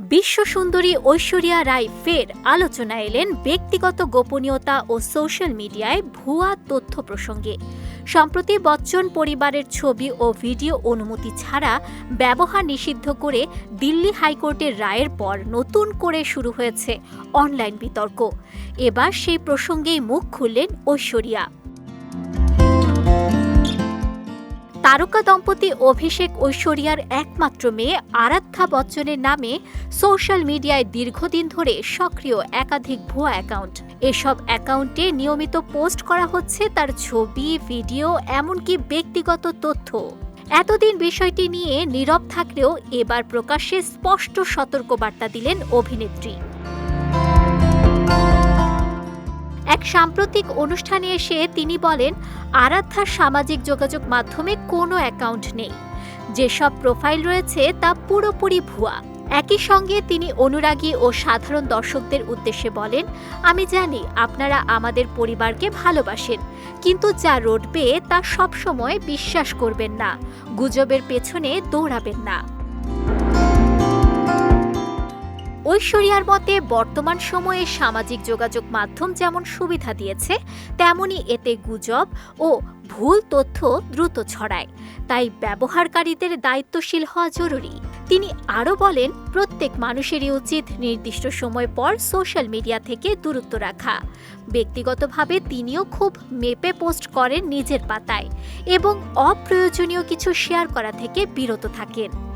বিশ্ব সুন্দরী ঐশ্বরিয়া রায় ফের আলোচনা এলেন ব্যক্তিগত গোপনীয়তা ও সোশ্যাল মিডিয়ায় ভুয়া তথ্য প্রসঙ্গে। সম্প্রতি বচ্চন পরিবারের ছবি ও ভিডিও অনুমতি ছাড়া ব্যবহার নিষিদ্ধ করে দিল্লি হাইকোর্টের রায়ের পর নতুন করে শুরু হয়েছে অনলাইন বিতর্ক। এবার সেই প্রসঙ্গেই মুখ খুললেন ঐশ্বরিয়া। তারকা দম্পতি অভিষেক ঐশ্বরিয়ার একমাত্র মেয়ে আরাধ্যা বচ্চনের নামে সোশ্যাল মিডিয়ায় দীর্ঘদিন ধরে সক্রিয় একাধিক ভুয়া অ্যাকাউন্ট। এসব অ্যাকাউন্টে নিয়মিত পোস্ট করা হচ্ছে তার ছবি, ভিডিও, এমনকি ব্যক্তিগত তথ্য। এতদিন বিষয়টি নিয়ে নীরব থাকলেও এবার প্রকাশ্যে স্পষ্ট সতর্কবার্তা দিলেন অভিনেত্রী। সাম্প্রতিক অনুষ্ঠানে এসে তিনি বলেন, আরাধ্যার সামাজিক যোগাযোগ মাধ্যমে কোনো অ্যাকাউন্ট নেই। যেসব প্রোফাইল রয়েছে তা পুরোপুরি ভুয়া। একই সঙ্গে তিনি অনুরাগী ও সাধারণ দর্শকদের উদ্দেশ্যে বলেন, আমি জানি আপনারা আমাদের পরিবারকে ভালোবাসেন, কিন্তু যা রটবে তা সবসময় বিশ্বাস করবেন না, গুজবের পেছনে দৌড়াবেন না। ঐশ্বরিয়ার মতে, বর্তমান সময়ে সামাজিক যোগাযোগ মাধ্যম যেমন সুবিধা দিয়েছে, তেমনি এতে গুজব ও ভুল তথ্য দ্রুত ছড়ায়। তাই ব্যবহারকারীদের দায়িত্বশীল হওয়া জরুরি। তিনি আরও বলেন, প্রত্যেক মানুষেরই উচিত নির্দিষ্ট সময় পর সোশ্যাল মিডিয়া থেকে দূরত্ব রাখা। ব্যক্তিগতভাবে তিনিও খুব মেপে পোস্ট করেন নিজের পাতায় এবং অপ্রয়োজনীয় কিছু শেয়ার করা থেকে বিরত থাকেন।